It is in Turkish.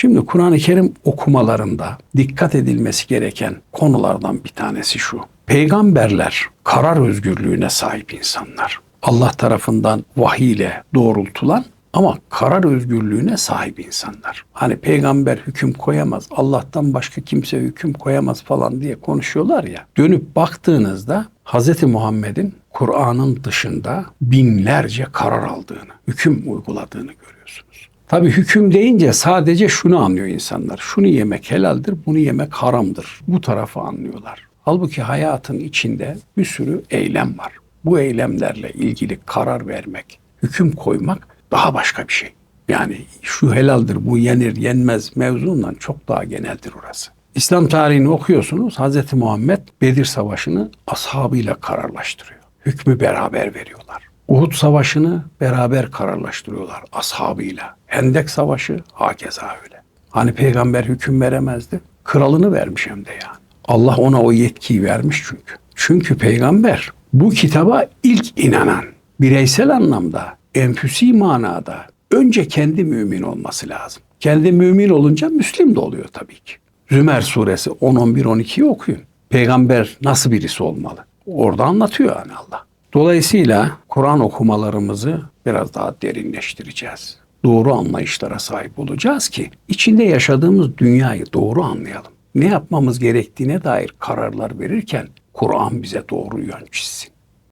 Şimdi Kur'an-ı Kerim okumalarında dikkat edilmesi gereken konulardan bir tanesi şu. Peygamberler karar özgürlüğüne sahip insanlar. Allah tarafından vahiy ile doğrultulan ama karar özgürlüğüne sahip insanlar. Hani peygamber hüküm koyamaz, Allah'tan başka kimse hüküm koyamaz falan diye konuşuyorlar ya. Dönüp baktığınızda Hz. Muhammed'in Kur'an'ın dışında binlerce karar aldığını, hüküm uyguladığını görüyorsunuz. Tabii hüküm deyince sadece şunu anlıyor insanlar. Şunu yemek helaldir, bunu yemek haramdır. Bu tarafı anlıyorlar. Halbuki hayatın içinde bir sürü eylem var. Bu eylemlerle ilgili karar vermek, hüküm koymak daha başka bir şey. Yani şu helaldir, bu yenir, yenmez mevzundan çok daha geneldir orası. İslam tarihini okuyorsunuz. Hz. Muhammed Bedir Savaşı'nı ashabıyla kararlaştırıyor. Hükmü beraber veriyorlar. Uhud Savaşı'nı beraber kararlaştırıyorlar ashabıyla. Hendek Savaşı hakeza öyle. Hani peygamber hüküm veremezdi. Kralını vermiş hem de yani. Allah ona o yetkiyi vermiş çünkü. Çünkü peygamber bu kitaba ilk inanan, bireysel anlamda, enfüsi manada önce kendi mümin olması lazım. Kendi mümin olunca Müslim de oluyor tabii ki. Zümer suresi 10, 11, 12'yi okuyun. Peygamber nasıl birisi olmalı? Orada anlatıyor yani Allah. Dolayısıyla Kur'an okumalarımızı biraz daha derinleştireceğiz. Doğru anlayışlara sahip olacağız ki içinde yaşadığımız dünyayı doğru anlayalım. Ne yapmamız gerektiğine dair kararlar verirken Kur'an bize doğru yön çizsin.